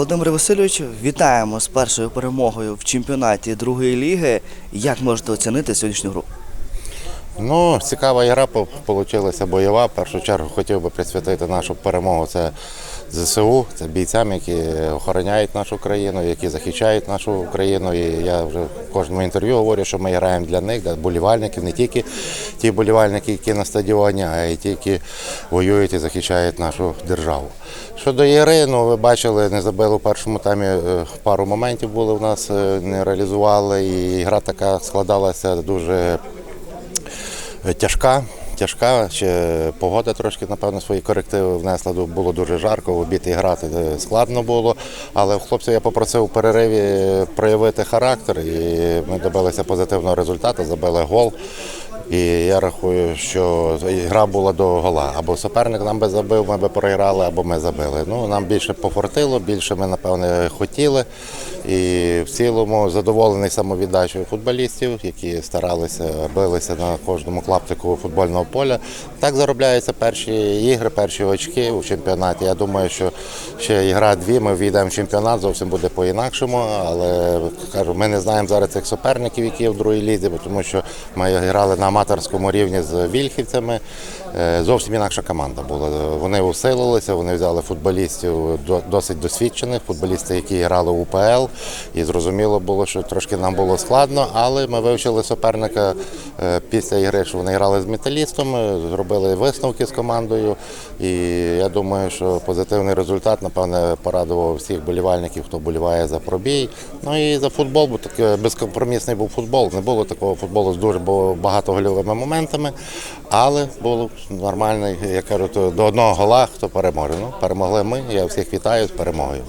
Володимир Васильович, вітаємо з першою перемогою в чемпіонаті другої ліги. Як можете оцінити сьогоднішню гру? Ну, цікава гра вийшла бойова. В першу чергу хотів би присвятити нашу перемогу. Це ЗСУ, це бійцям, які охороняють нашу країну, які захищають нашу країну. І я вже в кожному інтерв'ю говорю, що ми граємо для них, для болівальників, не тільки ті болівальники, які на стадіоні, а й ті, які воюють і захищають нашу державу. Щодо ігри, ну ви бачили, не забили в першому таймі е, пару моментів були в нас, е, не реалізували. І гра така складалася дуже тяжка. Тяжка, ще погода трошки, напевно, свої корективи внесла. Було дуже жарко, і грати е, складно було. Але хлопців я попросив у перериві проявити характер, і ми добилися позитивного результату, забили гол. І я рахую, що гра була до гола. Або суперник нам би забив, ми би програли, або ми забили. Ну, нам більше пофортило, більше ми, напевне, хотіли. І в цілому задоволений самовіддачею футболістів, які старалися, билися на кожному клаптику футбольного поля. Так заробляються перші ігри, перші очки у чемпіонаті. Я думаю, що ще ігра дві, ми війдемо в чемпіонат, зовсім буде по-інакшому. Але кажу, ми не знаємо зараз цих суперників, які є в другій лізі, тому що ми грали на аматорському рівні з вільхівцями. Е, Зовсім інакша команда була. Вони усилилися, вони взяли футболістів досить досвідчених, футболісти, які грали у УПЛ. І зрозуміло було, що трошки нам було складно, але ми вивчили суперника е, після ігри, що вони грали з металістом, е, зробили висновки з командою. І я думаю, що позитивний результат, напевне, порадував всіх болівальників, хто боліває за пробій. Ну і за футбол, бо таке безкомпромісний був футбол. Не було такого футболу з дуже бо- багатогольовими моментами, але було нормально, як кажуть, до одного гола, хто переможе. Ну, перемогли ми. Я всіх вітаю з перемогою.